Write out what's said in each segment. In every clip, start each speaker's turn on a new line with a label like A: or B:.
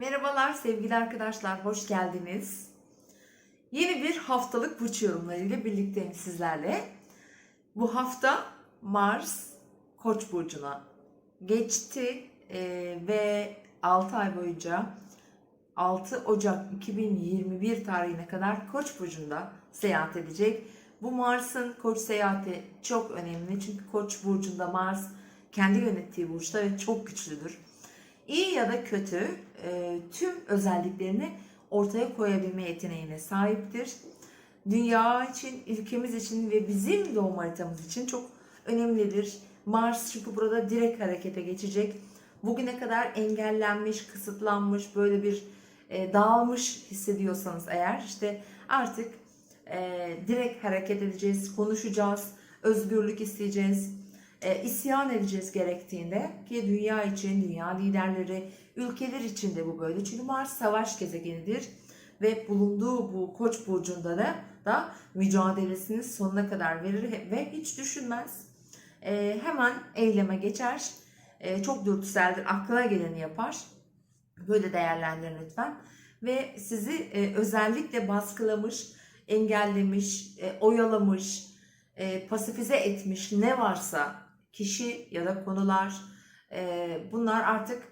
A: Merhabalar sevgili arkadaşlar, hoş geldiniz. Yeni bir haftalık burç yorumlarıyla birlikteyim sizlerle. Bu hafta Mars Koç burcuna geçti eee, ve 6 ay boyunca 6 Ocak 2021 tarihine kadar Koç burcunda seyahat edecek. Bu Mars'ın Koç seyahati çok önemli çünkü Koç burcunda Mars kendi yönettiği burçta ve çok güçlüdür. İyi ya da kötü e, tüm özelliklerini ortaya koyabilme yeteneğine sahiptir. Dünya için, ülkemiz için ve bizim doğum haritamız için çok önemlidir. Mars çünkü burada direkt harekete geçecek. Bugüne kadar engellenmiş, kısıtlanmış, böyle bir e, dağılmış hissediyorsanız eğer işte artık e, direkt hareket edeceğiz, konuşacağız, özgürlük isteyeceğiz, e, isyan edeceğiz gerektiğinde ki dünya için, dünya liderleri, ülkeler için de bu böyle. Çünkü Mars savaş gezegenidir ve bulunduğu bu Koç burcunda da da mücadelesini sonuna kadar verir ve hiç düşünmez. E, hemen eyleme geçer. E, çok dürtüseldir, aklına geleni yapar. Böyle değerlendirin lütfen. Ve sizi e, özellikle baskılamış, engellemiş, e, oyalamış, e, pasifize etmiş ne varsa kişi ya da konular e, bunlar artık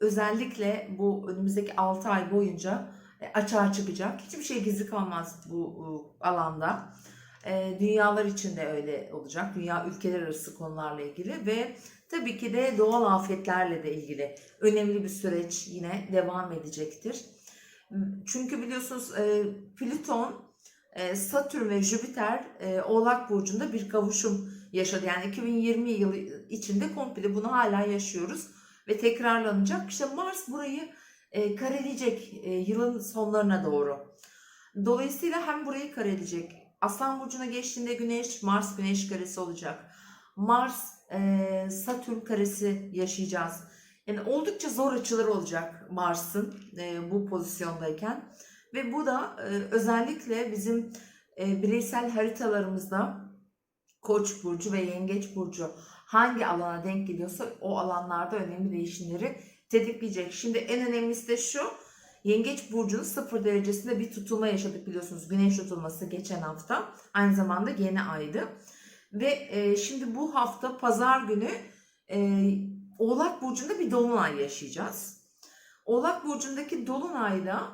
A: özellikle bu önümüzdeki 6 ay boyunca e, açığa çıkacak. Hiçbir şey gizli kalmaz bu e, alanda. E, dünyalar için de öyle olacak. Dünya ülkeler arası konularla ilgili ve tabii ki de doğal afetlerle de ilgili önemli bir süreç yine devam edecektir. Çünkü biliyorsunuz e, Plüton, e, Satürn ve Jüpiter e, Oğlak Burcu'nda bir kavuşum yaşadı. Yani 2020 yılı içinde komple bunu hala yaşıyoruz ve tekrarlanacak. İşte Mars burayı e, kareleyecek e, yılın sonlarına doğru. Dolayısıyla hem burayı kareleyecek. Aslan Burcu'na geçtiğinde Güneş, Mars Güneş karesi olacak. Mars e, Satürn karesi yaşayacağız. Yani oldukça zor açılar olacak Mars'ın e, bu pozisyondayken. Ve bu da e, özellikle bizim e, bireysel haritalarımızda Koç burcu ve Yengeç burcu hangi alana denk geliyorsa o alanlarda önemli değişimleri tetikleyecek. Şimdi en önemlisi de şu. Yengeç burcunun sıfır derecesinde bir tutulma yaşadık biliyorsunuz. Güneş tutulması geçen hafta. Aynı zamanda yeni aydı. Ve e, şimdi bu hafta pazar günü e, Oğlak burcunda bir dolunay yaşayacağız. Oğlak burcundaki dolunayda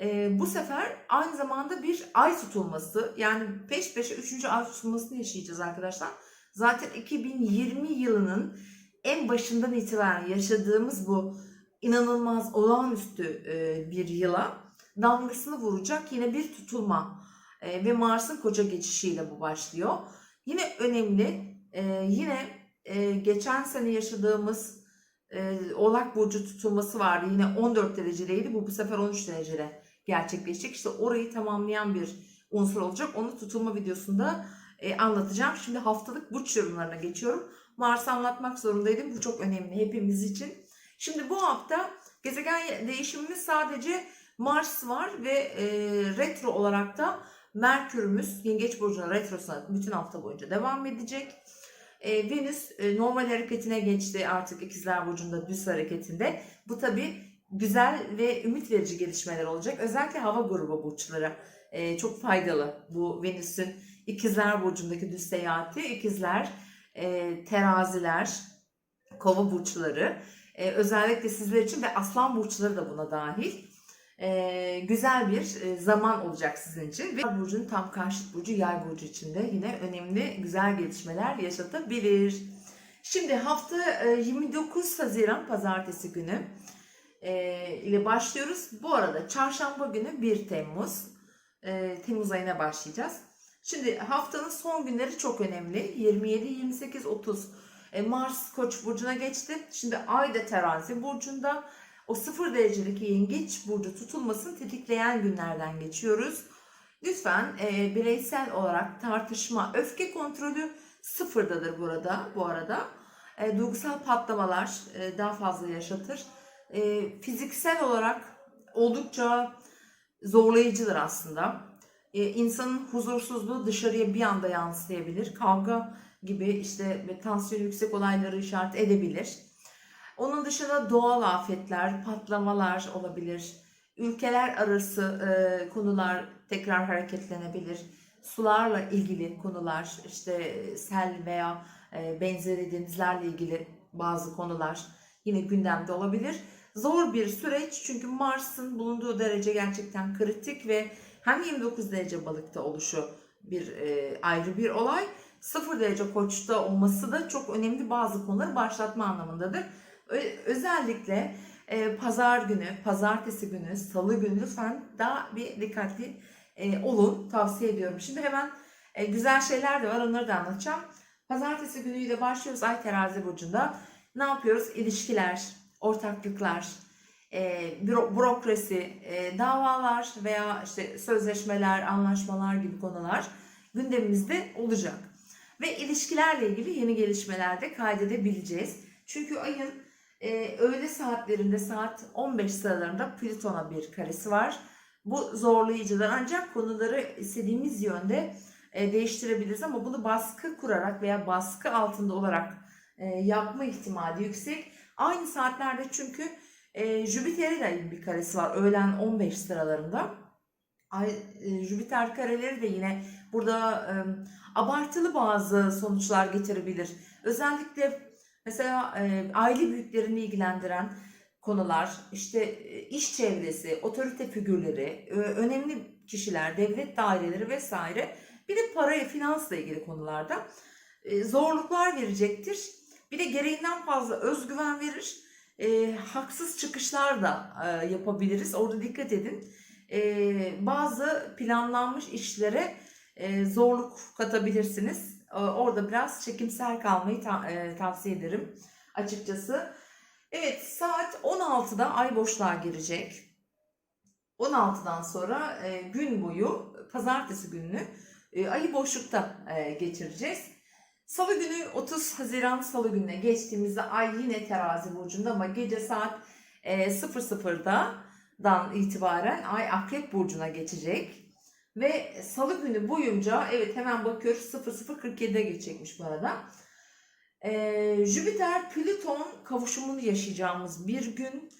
A: e, bu sefer aynı zamanda bir ay tutulması yani peş peşe 3. ay tutulmasını yaşayacağız arkadaşlar. Zaten 2020 yılının en başından itibaren yaşadığımız bu inanılmaz olağanüstü e, bir yıla damgasını vuracak yine bir tutulma e, ve Mars'ın koça geçişiyle bu başlıyor. Yine önemli e, yine e, geçen sene yaşadığımız e, Oğlak Burcu tutulması vardı. Yine 14 derecedeydi. Bu bu sefer 13 derecede gerçekleşecek. İşte orayı tamamlayan bir unsur olacak. Onu tutulma videosunda e, anlatacağım. Şimdi haftalık burç yorumlarına geçiyorum. Mars'ı anlatmak zorundaydım. Bu çok önemli hepimiz için. Şimdi bu hafta gezegen değişimimiz sadece Mars var ve e, retro olarak da Merkür'ümüz Yengeç Burcu'na retrosuna bütün hafta boyunca devam edecek. E, Venüs e, normal hareketine geçti artık İkizler Burcu'nda düz hareketinde. Bu tabi güzel ve ümit verici gelişmeler olacak. Özellikle hava grubu burçlara e, çok faydalı bu Venüs'ün İkizler Burcu'ndaki düz seyahati. İkizler, e, teraziler, kova burçları e, özellikle sizler için ve aslan burçları da buna dahil. E, güzel bir e, zaman olacak sizin için. Ve burcun tam karşıt burcu yay burcu içinde yine önemli güzel gelişmeler yaşatabilir. Şimdi hafta e, 29 Haziran pazartesi günü e, ile başlıyoruz. Bu arada çarşamba günü 1 Temmuz. E, Temmuz ayına başlayacağız. Şimdi haftanın son günleri çok önemli. 27, 28, 30 e, Mars Koç burcuna geçti. Şimdi Ay da Terazi burcunda. O sıfır derecelik yengeç burcu tutulmasını tetikleyen günlerden geçiyoruz. Lütfen e, bireysel olarak tartışma, öfke kontrolü sıfırdadır burada bu arada. E, duygusal patlamalar e, daha fazla yaşatır. E, fiziksel olarak oldukça zorlayıcıdır aslında. E, insanın huzursuzluğu dışarıya bir anda yansıyabilir. Kavga gibi işte ve tansiyon yüksek olayları işaret edebilir. Onun dışında doğal afetler, patlamalar olabilir. Ülkeler arası e, konular tekrar hareketlenebilir. Sularla ilgili konular, işte sel veya e, benzeri denizlerle ilgili bazı konular yine gündemde olabilir. Zor bir süreç çünkü Mars'ın bulunduğu derece gerçekten kritik ve hem 29 derece balıkta oluşu bir e, ayrı bir olay. 0 derece koçta olması da çok önemli bazı konuları başlatma anlamındadır. Özellikle e, pazar günü, pazartesi günü, salı günü lütfen daha bir dikkatli e, olun. Tavsiye ediyorum. Şimdi hemen e, güzel şeyler de var onları da anlatacağım. Pazartesi günüyle başlıyoruz Ay Terazi Burcu'nda. Ne yapıyoruz? İlişkiler, ortaklıklar, e, büro- bürokrasi, e, davalar veya işte sözleşmeler, anlaşmalar gibi konular gündemimizde olacak. Ve ilişkilerle ilgili yeni gelişmeler de kaydedebileceğiz. Çünkü ayın e, öğle saatlerinde saat 15 sıralarında Plüton'a bir karesi var. Bu zorlayıcılar ancak konuları istediğimiz yönde e, değiştirebiliriz ama bunu baskı kurarak veya baskı altında olarak e, yapma ihtimali yüksek. Aynı saatlerde çünkü e, Jüpiter'in de bir karesi var öğlen 15 sıralarında. Ay, e, Jüpiter kareleri de yine burada e, abartılı bazı sonuçlar getirebilir. Özellikle mesela e, aile büyüklerini ilgilendiren konular, işte e, iş çevresi, otorite figürleri, ö- önemli kişiler, devlet daireleri vesaire bir de paraya, finansla ilgili konularda e, zorluklar verecektir. Bir de gereğinden fazla özgüven verir. E, haksız çıkışlar da e, yapabiliriz. Orada dikkat edin. E, bazı planlanmış işlere e, zorluk katabilirsiniz. E, orada biraz çekimser kalmayı ta- e, tavsiye ederim açıkçası. Evet saat 16'da ay boşluğa girecek. 16'dan sonra e, gün boyu pazartesi gününü e, ayı boşlukta e, geçireceğiz. Salı günü 30 Haziran Salı gününe geçtiğimizde ay yine terazi burcunda ama gece saat e, 00'dan itibaren ay akrep burcuna geçecek. Ve salı günü boyunca evet hemen bakıyoruz 00.47'de geçecekmiş bu arada. Ee, Jüpiter Plüton kavuşumunu yaşayacağımız bir gün.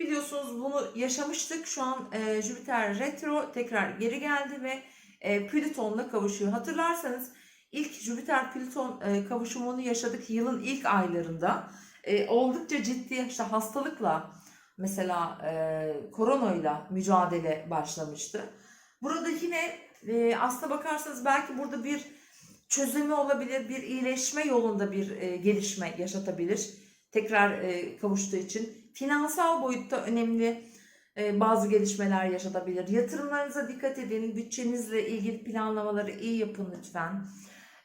A: Biliyorsunuz bunu yaşamıştık. Şu an e, Jüpiter retro tekrar geri geldi ve e, Plüton'la kavuşuyor. Hatırlarsanız ilk Jüpiter Plüton e, kavuşumunu yaşadık yılın ilk aylarında. E, oldukça ciddi işte hastalıkla mesela e, koronayla mücadele başlamıştı. Burada yine aslına bakarsanız belki burada bir çözümü olabilir, bir iyileşme yolunda bir gelişme yaşatabilir. Tekrar kavuştuğu için. Finansal boyutta önemli bazı gelişmeler yaşatabilir. Yatırımlarınıza dikkat edin. Bütçenizle ilgili planlamaları iyi yapın lütfen.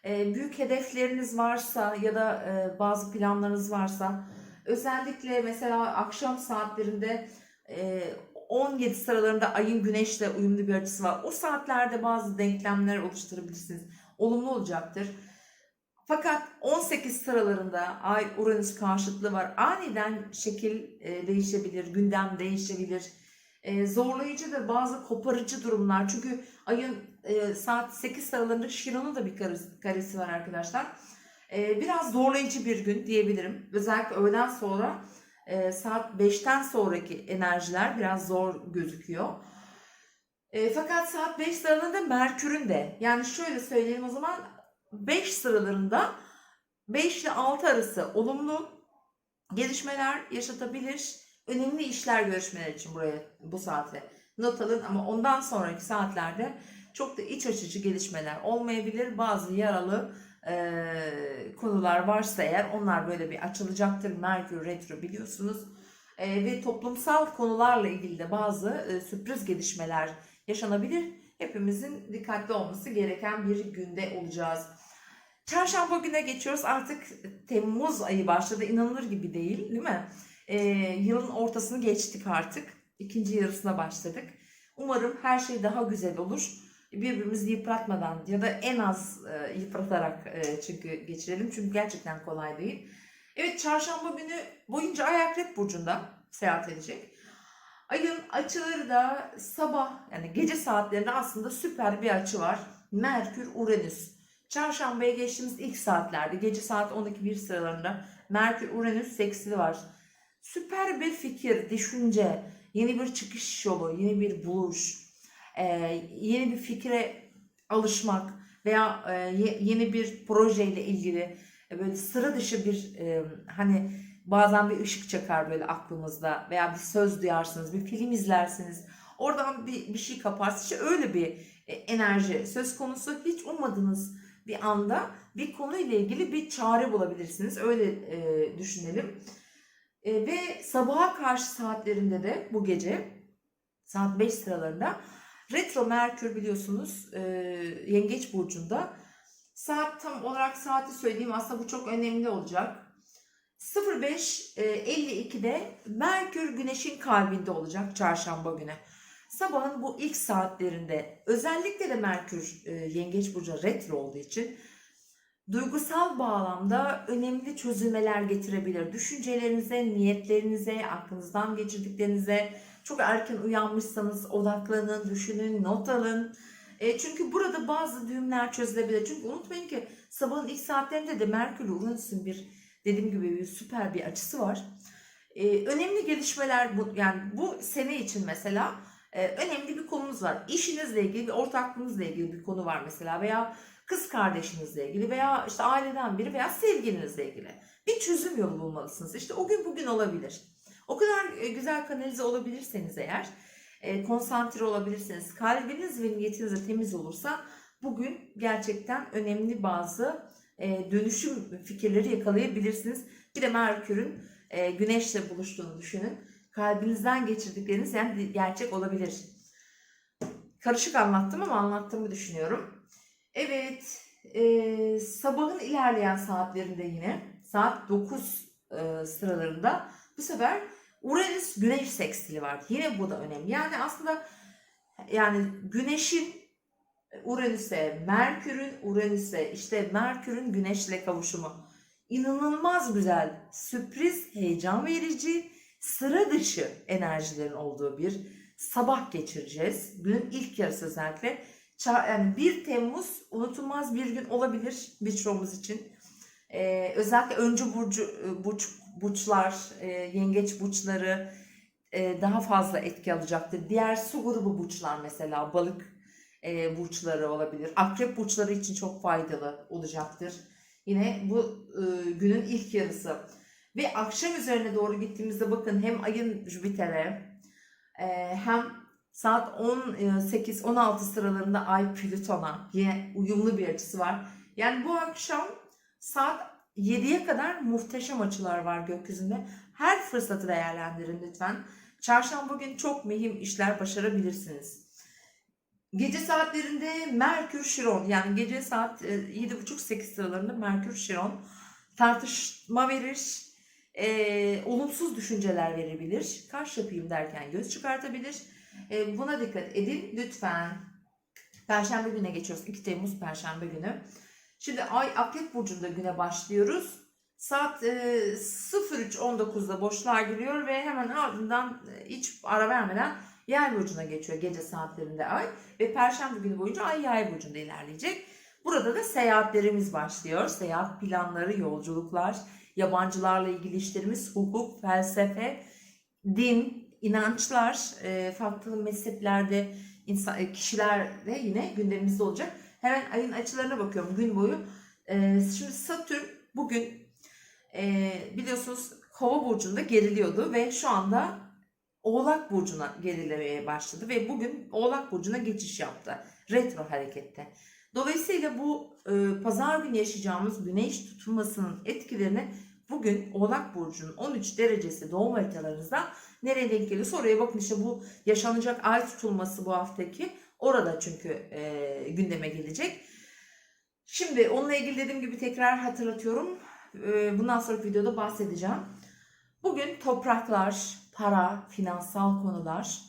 A: E, büyük hedefleriniz varsa ya da e, bazı planlarınız varsa özellikle mesela akşam saatlerinde e, 17 sıralarında ayın güneşle uyumlu bir açısı var. O saatlerde bazı denklemler oluşturabilirsiniz. Olumlu olacaktır. Fakat 18 sıralarında Ay Uranüs karşıtlığı var. Aniden şekil e, değişebilir, gündem değişebilir. E, zorlayıcıdır bazı koparıcı durumlar. Çünkü ayın e, saat 8 sıralarında Şiron'un da bir karesi var arkadaşlar. E, biraz zorlayıcı bir gün diyebilirim. Özellikle öğleden sonra e, saat 5'ten sonraki enerjiler biraz zor gözüküyor. E, fakat saat 5 sıralarında Merkür'ün de yani şöyle söyleyelim o zaman 5 sıralarında 5 ile 6 arası olumlu gelişmeler yaşatabilir. Önemli işler görüşmeler için buraya bu saate not alın ama ondan sonraki saatlerde çok da iç açıcı gelişmeler olmayabilir. Bazı yaralı e, konular varsa eğer onlar böyle bir açılacaktır. Merkür Retro biliyorsunuz. E, ve toplumsal konularla ilgili de bazı e, sürpriz gelişmeler yaşanabilir. Hepimizin dikkatli olması gereken bir günde olacağız. Çarşamba güne geçiyoruz. Artık Temmuz ayı başladı. İnanılır gibi değil, değil mi? E, yılın ortasını geçtik artık. İkinci yarısına başladık. Umarım her şey daha güzel olur birbirimizi yıpratmadan ya da en az e, yıpratarak e, çünkü geçirelim. Çünkü gerçekten kolay değil. Evet çarşamba günü boyunca Ay Akrep Burcu'nda seyahat edecek. Ayın açıları da sabah yani gece saatlerinde aslında süper bir açı var. Merkür Uranüs. Çarşambaya geçtiğimiz ilk saatlerde gece saat 12-1 sıralarında Merkür Uranüs seksili var. Süper bir fikir, düşünce, yeni bir çıkış yolu, yeni bir buluş, e, yeni bir fikre alışmak veya e, ye- yeni bir projeyle ilgili e, böyle sıra dışı bir hani bazen bir ışık çakar böyle aklımızda veya bir söz duyarsınız, bir film izlersiniz. Oradan bir, bir şey kaparsınız. İşte öyle bir enerji söz konusu. Hiç ummadığınız bir anda bir konuyla ilgili bir çare bulabilirsiniz. Öyle e, düşünelim. E, ve sabaha karşı saatlerinde de bu gece saat 5 sıralarında Retro Merkür biliyorsunuz e, Yengeç Burcu'nda. Saat tam olarak saati söyleyeyim aslında bu çok önemli olacak. 05.52'de Merkür Güneş'in kalbinde olacak çarşamba günü. Sabahın bu ilk saatlerinde özellikle de Merkür e, Yengeç Burcu retro olduğu için duygusal bağlamda önemli çözülmeler getirebilir. Düşüncelerinize, niyetlerinize, aklınızdan geçirdiklerinize çok erken uyanmışsanız odaklanın, düşünün, not alın. E, çünkü burada bazı düğümler çözülebilir. Çünkü unutmayın ki sabahın ilk saatlerinde de Merkür Uranüs'ün bir dediğim gibi bir süper bir açısı var. E, önemli gelişmeler bu yani bu sene için mesela e, önemli bir konumuz var. İşinizle ilgili, ortaklığınızla ilgili bir konu var mesela veya kız kardeşinizle ilgili veya işte aileden biri veya sevgilinizle ilgili bir çözüm yolu bulmalısınız. İşte o gün bugün olabilir. O kadar e, güzel kanalize olabilirseniz eğer, e, konsantre olabilirseniz, kalbiniz ve niyetiniz de temiz olursa bugün gerçekten önemli bazı e, dönüşüm fikirleri yakalayabilirsiniz. Bir de Merkür'ün Güneş'le buluştuğunu düşünün. Kalbinizden geçirdikleriniz yani gerçek olabilir. Karışık anlattım ama anlattığımı düşünüyorum. Evet, e, sabahın ilerleyen saatlerinde yine saat 9 e, sıralarında bu sefer Uranüs Güneş sekstili var. Yine bu da önemli. Yani aslında yani Güneş'in Uranüs'e, Merkür'ün Uranüs'e, işte Merkür'ün Güneş'le kavuşumu inanılmaz güzel, sürpriz, heyecan verici, sıra dışı enerjilerin olduğu bir sabah geçireceğiz. Günün ilk yarısı özellikle. Yani 1 Temmuz unutulmaz bir gün olabilir birçoğumuz için. Ee, özellikle öncü burcu e, burç, burçlar, e, yengeç burçları e, daha fazla etki alacaktır. Diğer su grubu burçlar mesela balık e, burçları olabilir. Akrep burçları için çok faydalı olacaktır. Yine bu e, günün ilk yarısı. Ve akşam üzerine doğru gittiğimizde bakın hem ayın Jüpiter'e e, hem saat 18-16 sıralarında ay Plüton'a yine uyumlu bir açısı var. Yani bu akşam saat 7'ye kadar muhteşem açılar var gökyüzünde. Her fırsatı değerlendirin lütfen. Çarşamba günü çok mühim işler başarabilirsiniz. Gece saatlerinde Merkür Şiron yani gece saat e, 7.30-8 sıralarında Merkür Şiron tartışma verir, e, olumsuz düşünceler verebilir, kaş yapayım derken göz çıkartabilir. E, buna dikkat edin lütfen. Perşembe güne geçiyoruz. 2 Temmuz Perşembe günü. Şimdi Ay Akrep Burcu'nda güne başlıyoruz. Saat e, 03.19'da boşluğa giriyor ve hemen ardından e, hiç ara vermeden Yay burcuna geçiyor gece saatlerinde ay ve perşembe günü boyunca ay yay burcunda ilerleyecek. Burada da seyahatlerimiz başlıyor. Seyahat planları, yolculuklar, yabancılarla ilgili işlerimiz, hukuk, felsefe, din, inançlar, e, farklı mezheplerde insan, e, kişiler de yine gündemimizde olacak. Hemen ayın açılarına bakıyorum gün boyu. E, şimdi Satürn bugün biliyorsunuz Kova burcunda geriliyordu ve şu anda Oğlak Burcu'na gerilemeye başladı ve bugün Oğlak Burcu'na geçiş yaptı. Retro harekette. Dolayısıyla bu e, pazar günü yaşayacağımız güneş tutulmasının etkilerini bugün Oğlak Burcu'nun 13 derecesi doğum haritalarınızda nereye denk geliyorsa oraya bakın işte bu yaşanacak ay tutulması bu haftaki orada çünkü e, gündeme gelecek. Şimdi onunla ilgili dediğim gibi tekrar hatırlatıyorum. E, bundan sonraki videoda bahsedeceğim. Bugün topraklar, para, finansal konular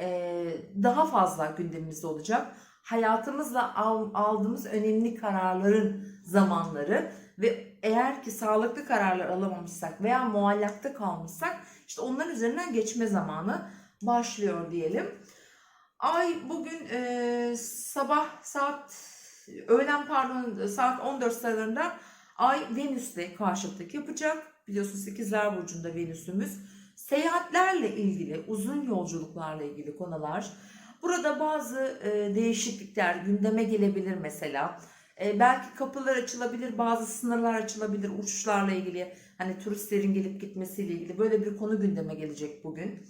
A: e, daha fazla gündemimizde olacak. Hayatımızla al- aldığımız önemli kararların zamanları ve eğer ki sağlıklı kararlar alamamışsak veya muallakta kalmışsak işte onların üzerinden geçme zamanı başlıyor diyelim. Ay bugün e, sabah saat öğlen pardon saat 14 sıralarında Ay Venüs'le karşıtlık yapacak. Biliyorsunuz 8'ler burcunda Venüs'ümüz. Seyahatlerle ilgili, uzun yolculuklarla ilgili konular. Burada bazı e, değişiklikler gündeme gelebilir mesela. E, belki kapılar açılabilir, bazı sınırlar açılabilir uçuşlarla ilgili. Hani turistlerin gelip gitmesiyle ilgili böyle bir konu gündeme gelecek bugün.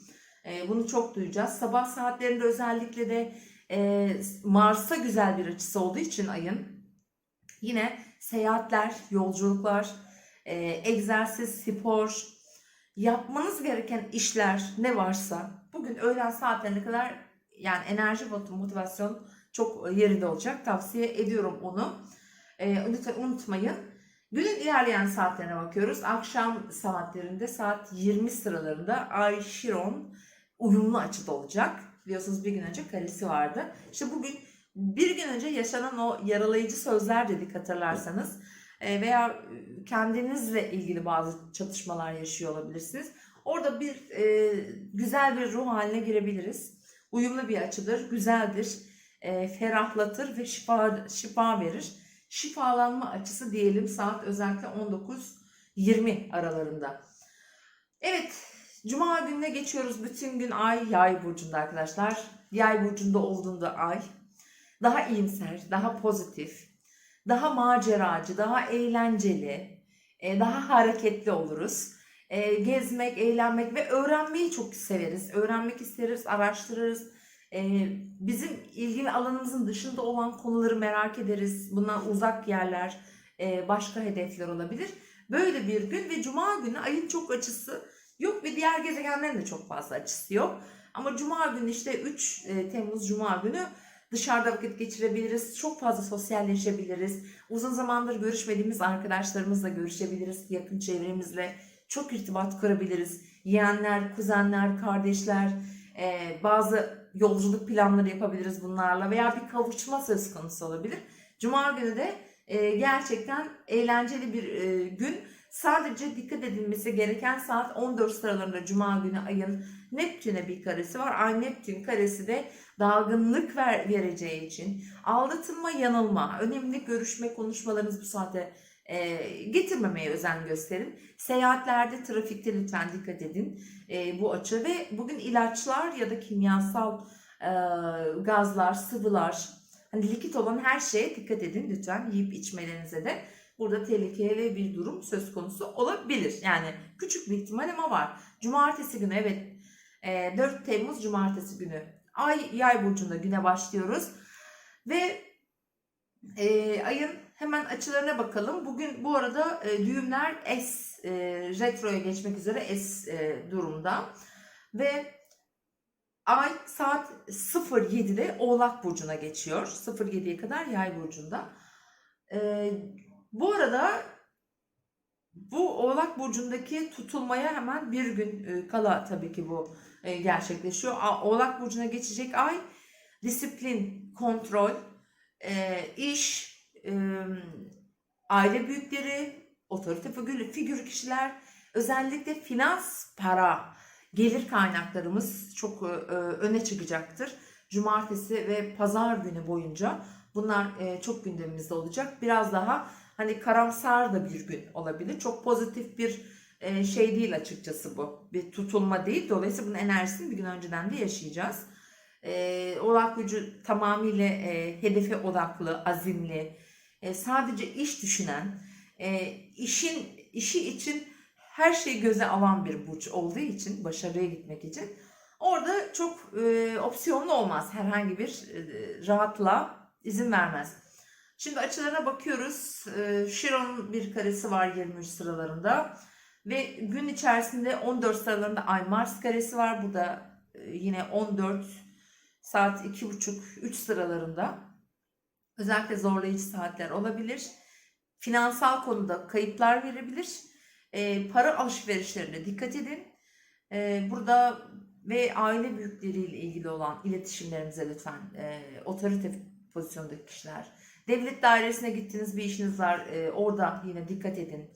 A: E, bunu çok duyacağız. Sabah saatlerinde özellikle de e, Mars'a güzel bir açısı olduğu için ayın yine seyahatler, yolculuklar, e, egzersiz, spor, yapmanız gereken işler ne varsa bugün öğlen saatlerine kadar yani enerji motivasyon çok yerinde olacak. Tavsiye ediyorum onu. E, lütfen unutmayın. Günün ilerleyen saatlerine bakıyoruz. Akşam saatlerinde saat 20 sıralarında Ay Şiron uyumlu açıda olacak. Biliyorsunuz bir gün önce karesi vardı. İşte bugün bir gün önce yaşanan o yaralayıcı sözler dedik hatırlarsanız e, veya kendinizle ilgili bazı çatışmalar yaşıyor olabilirsiniz. Orada bir e, güzel bir ruh haline girebiliriz. Uyumlu bir açıdır, güzeldir, e, ferahlatır ve şifa şifa verir. Şifalanma açısı diyelim saat özellikle 19-20 aralarında. Evet, Cuma gününe geçiyoruz. Bütün gün ay yay burcunda arkadaşlar. Yay burcunda olduğunda ay daha iyimser, daha pozitif, daha maceracı, daha eğlenceli, e, daha hareketli oluruz. E, gezmek, eğlenmek ve öğrenmeyi çok severiz. Öğrenmek isteriz, araştırırız. Bizim ilgili alanımızın dışında olan konuları merak ederiz. Bundan uzak yerler, başka hedefler olabilir. Böyle bir gün ve cuma günü ayın çok açısı yok ve diğer gezegenlerin de çok fazla açısı yok. Ama cuma günü işte 3 Temmuz cuma günü Dışarıda vakit geçirebiliriz. Çok fazla sosyalleşebiliriz. Uzun zamandır görüşmediğimiz arkadaşlarımızla görüşebiliriz. Yakın çevremizle çok irtibat kurabiliriz. Yeğenler, kuzenler, kardeşler, bazı yolculuk planları yapabiliriz bunlarla veya bir kavuşma söz konusu olabilir. Cuma günü de e, gerçekten eğlenceli bir e, gün. Sadece dikkat edilmesi gereken saat 14 sıralarında Cuma günü ayın Neptün'e bir karesi var. Ay Neptün karesi de dalgınlık ver, vereceği için aldatılma, yanılma, önemli görüşme konuşmalarınız bu saate e, getirmemeye özen gösterin. Seyahatlerde, trafikte lütfen dikkat edin e, bu açı ve bugün ilaçlar ya da kimyasal e, gazlar, sıvılar, hani likit olan her şeye dikkat edin lütfen yiyip içmelerinize de. Burada tehlikeli bir durum söz konusu olabilir. Yani küçük bir ihtimal ama var. Cumartesi günü evet 4 Temmuz Cumartesi günü Ay yay burcunda güne başlıyoruz. Ve e, ayın hemen açılarına bakalım. Bugün bu arada e, düğümler S e, retroya geçmek üzere S e, durumda. Ve ay saat 07'de Oğlak burcuna geçiyor. 07'ye kadar Yay burcunda. E, bu arada bu Oğlak burcundaki tutulmaya hemen bir gün e, kala tabii ki bu e, gerçekleşiyor. Oğlak burcuna geçecek ay disiplin, kontrol, e, aile büyükleri, otorite figür, figür kişiler, özellikle finans, para, gelir kaynaklarımız çok öne çıkacaktır. Cumartesi ve pazar günü boyunca bunlar çok gündemimizde olacak. Biraz daha hani karamsar da bir gün olabilir. Çok pozitif bir e, şey değil açıkçası bu. Bir tutulma değil. Dolayısıyla bunun enerjisini bir gün önceden de yaşayacağız. E, oğlak gücü tamamıyla e, hedefe odaklı, azimli, e, sadece iş düşünen, e, işin işi için her şeyi göze alan bir burç olduğu için, başarıya gitmek için orada çok e, opsiyonlu olmaz. Herhangi bir e, rahatla izin vermez. Şimdi açılarına bakıyoruz. E, Chiron bir karesi var 23 sıralarında. Ve gün içerisinde 14 sıralarında Ay Mars karesi var. Bu da e, yine 14 saat 2.30-3 sıralarında. Özellikle zorlayıcı saatler olabilir. Finansal konuda kayıplar verebilir. E, para alışverişlerine dikkat edin. E, burada ve aile büyükleriyle ilgili olan iletişimlerinize lütfen e, otorite pozisyondaki kişiler. Devlet dairesine gittiğiniz bir işiniz var. E, orada yine dikkat edin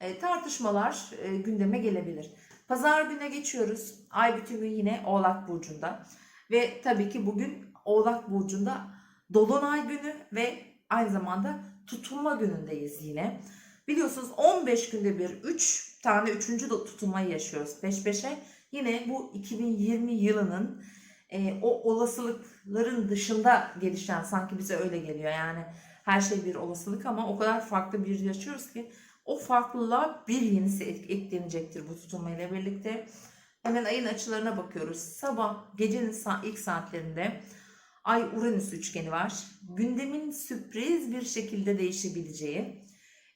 A: e, tartışmalar e, gündeme gelebilir. Pazar güne geçiyoruz. Ay bütün gün yine Oğlak Burcu'nda. Ve tabii ki bugün Oğlak Burcu'nda Dolunay günü ve aynı zamanda tutulma günündeyiz yine. Biliyorsunuz 15 günde bir 3 tane 3. tutulmayı yaşıyoruz peş peşe. Yine bu 2020 yılının e, o olasılıkların dışında gelişen sanki bize öyle geliyor. Yani her şey bir olasılık ama o kadar farklı bir yaşıyoruz ki o farklılığa bir yenisi ek- eklenecektir bu tutulma ile birlikte. Hemen ayın açılarına bakıyoruz. Sabah gecenin ilk saatlerinde Ay Uranüs üçgeni var. Gündemin sürpriz bir şekilde değişebileceği,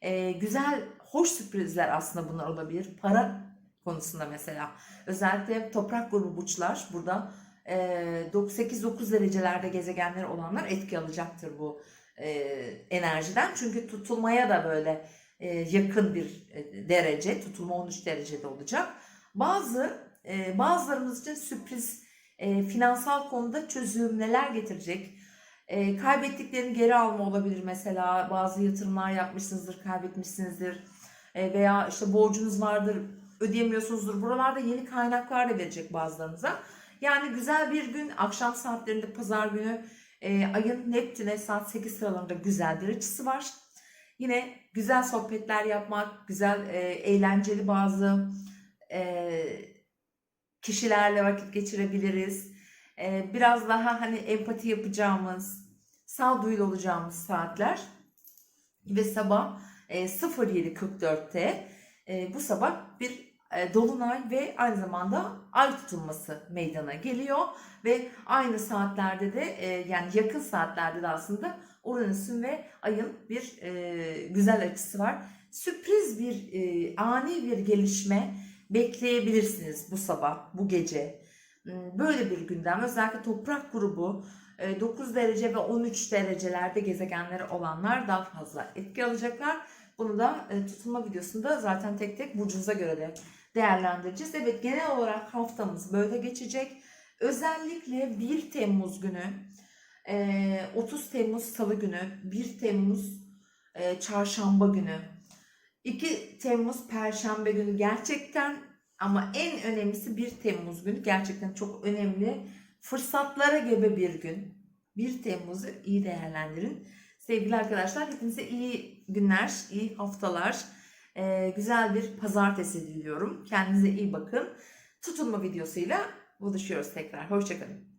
A: e, güzel, hoş sürprizler aslında bunlar olabilir. Para konusunda mesela. Özellikle toprak grubu burçlar burada e, 8-9 derecelerde gezegenleri olanlar etki alacaktır bu e, enerjiden. Çünkü tutulmaya da böyle e, yakın bir e, derece, tutulma 13 derecede olacak. Bazı e, bazılarımız için sürpriz e, finansal konuda çözümler getirecek. E, kaybettiklerini geri alma olabilir mesela. Bazı yatırımlar yapmışsınızdır, kaybetmişsinizdir. E, veya işte borcunuz vardır, ödeyemiyorsunuzdur. Buralarda yeni kaynaklar da verecek bazılarınıza. Yani güzel bir gün, akşam saatlerinde pazar günü e, ayın Neptün'e saat 8 sıralarında güzel bir açısı var. Yine güzel sohbetler yapmak, güzel eğlenceli bazı e, kişilerle vakit geçirebiliriz. E, biraz daha hani empati yapacağımız, sağduyulu olacağımız saatler ve sabah e, 07.44'te e, bu sabah bir e, dolunay ve aynı zamanda ay tutulması meydana geliyor ve aynı saatlerde de e, yani yakın saatlerde de aslında Uranüs'ün ve ayın bir e, güzel açısı var. Sürpriz bir e, ani bir gelişme bekleyebilirsiniz bu sabah, bu gece. Hmm, Böyle bir gündem özellikle toprak grubu e, 9 derece ve 13 derecelerde gezegenleri olanlar daha fazla etki alacaklar. Bunu da e, tutulma videosunda zaten tek tek burcunuza göre de değerlendireceğiz. Evet genel olarak haftamız böyle geçecek. Özellikle 1 Temmuz günü, e, 30 Temmuz Salı günü, 1 Temmuz e, Çarşamba günü, 2 Temmuz Perşembe günü gerçekten ama en önemlisi 1 Temmuz günü gerçekten çok önemli. Fırsatlara gebe bir gün. 1 Temmuz'u iyi değerlendirin. Sevgili arkadaşlar hepinize iyi günler, iyi haftalar, e, güzel bir pazartesi diliyorum. Kendinize iyi bakın. Tutulma videosuyla buluşuyoruz tekrar. Hoşçakalın.